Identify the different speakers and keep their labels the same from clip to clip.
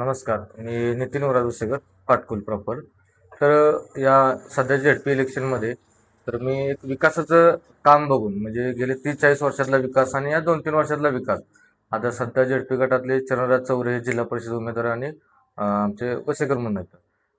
Speaker 1: नमस्कार मी नितीन वरादुसेकर पाटकुल प्रॉपर. तर या सध्या झेडपी इलेक्शनमध्ये तर मी एक विकासाचं काम बघून म्हणजे गेले तीस चाळीस वर्षातला विकास आणि या दोन तीन वर्षातला विकास. आता सध्या झेडपी गटातले चरणराज चौरे हे जिल्हा परिषद उमेदवार आणि आमचे वसेकर म्हणून आहेत.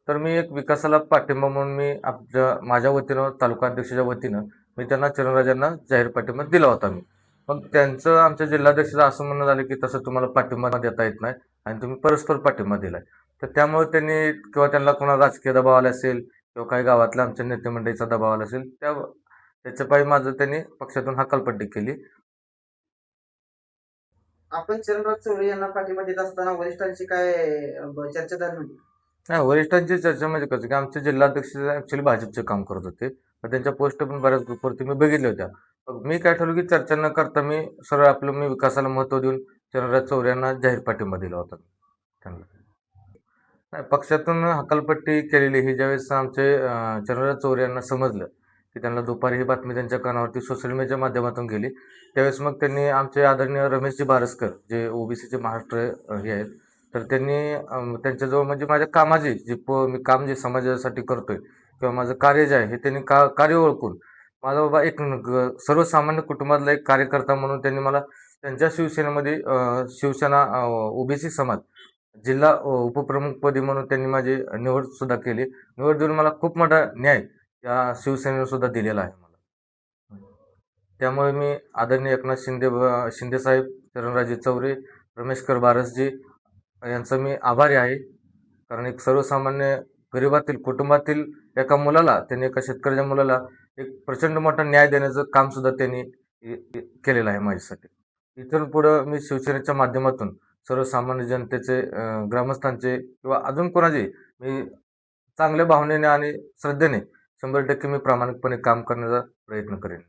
Speaker 1: तर मी एक विकासाला पाठिंबा म्हणून मी आपल्या माझ्या वतीनं तालुका अध्यक्षाच्या वतीनं मी त्यांना चरणराजांना जाहीर पाठिंबा दिला होता मी. पण त्यांचं आमच्या जिल्हाध्यक्षाचं असं म्हणणं झालं की तसं तुम्हाला पाठिंबा देता येत नाही आणि तुम्ही परस्पर पाठिंबा दिलाय. तर त्यामुळे त्यांनी किंवा त्यांना कोणा राजकीय दबाव आला असेल किंवा काही गावातल्या आमच्या नेते मंडळीचा दबाव आला असेल त्या त्याच्या पायी माझं त्यांनी पक्षातून हकालपट्टी केली.
Speaker 2: आपण चरणराज चौरे यांना पाठिंबा देत असताना वरिष्ठांची काय चर्चा झाली होती?
Speaker 1: नाही वरिष्ठांची चर्चा म्हणजे कसं की आमचे जिल्हाध्यक्ष ॲक्च्युली भाजपचे काम करत होते. मग त्यांच्या पोस्ट पण बऱ्याच ग्रुपवरती मी बघितल्या होत्या. मग मी काय ठरवलं की चर्चा न करता मी सरळ आपलं मी विकासाला महत्त्व देऊन चंद्रराज चौऱ्यांना यांना जाहीर पाठिंबा दिला होता. त्यांना नाही पक्षातून हकालपट्टी केलेली ही ज्यावेळेस आमचे चंद्रराज चौऱ्यांना यांना समजलं की त्यांना दुपारी ही बातमी त्यांच्या कानावरती सोशल मीडियाच्या माध्यमातून गेली त्यावेळेस मग त्यांनी आमचे आदरणीय रमेशजी बारसकर जे ओबीसीचे महाराष्ट्र हे आहेत तर त्यांनी त्यांच्याजवळ म्हणजे माझ्या कामाची जी प मी काम जे समाजासाठी करतोय किंवा माझं कार्य जे आहे हे त्यांनी का कार्य ओळखून माझा बाबा एक न- ग- सर्वसामान्य कुटुंबातला एक कार्यकर्ता म्हणून त्यांनी मला त्यांच्या शिवसेनेमध्ये शिवसेना ओबीसी समाज जिल्हा उपप्रमुखपदी म्हणून त्यांनी माझी निवडसुद्धा केली. निवड देऊन मला खूप मोठा न्याय या शिवसेनेनंसुद्धा दिलेला आहे मला. त्यामुळे मी आदरणीय एकनाथ शिंदे शिंदेसाहेब चरणराजे चौरे रमेशकर बारसजी यांचं मी आभारी आहे. कारण एक सर्वसामान्य गरिबातील कुटुंबातील एका मुलाला त्यांनी एका शेतकऱ्याच्या मुलाला एक प्रचंड मोठा न्याय देण्याचं काम सुद्धा त्यांनी केलेलं आहे माझ्यासाठी. इथून पुढं मी शिवसेनेच्या माध्यमातून सर्वसामान्य जनतेचे ग्रामस्थांचे किंवा अजून कोणाचे मी चांगल्या भावनेने आणि श्रद्धेने शंभर टक्के मी प्रामाणिकपणे काम करण्याचा प्रयत्न करेन.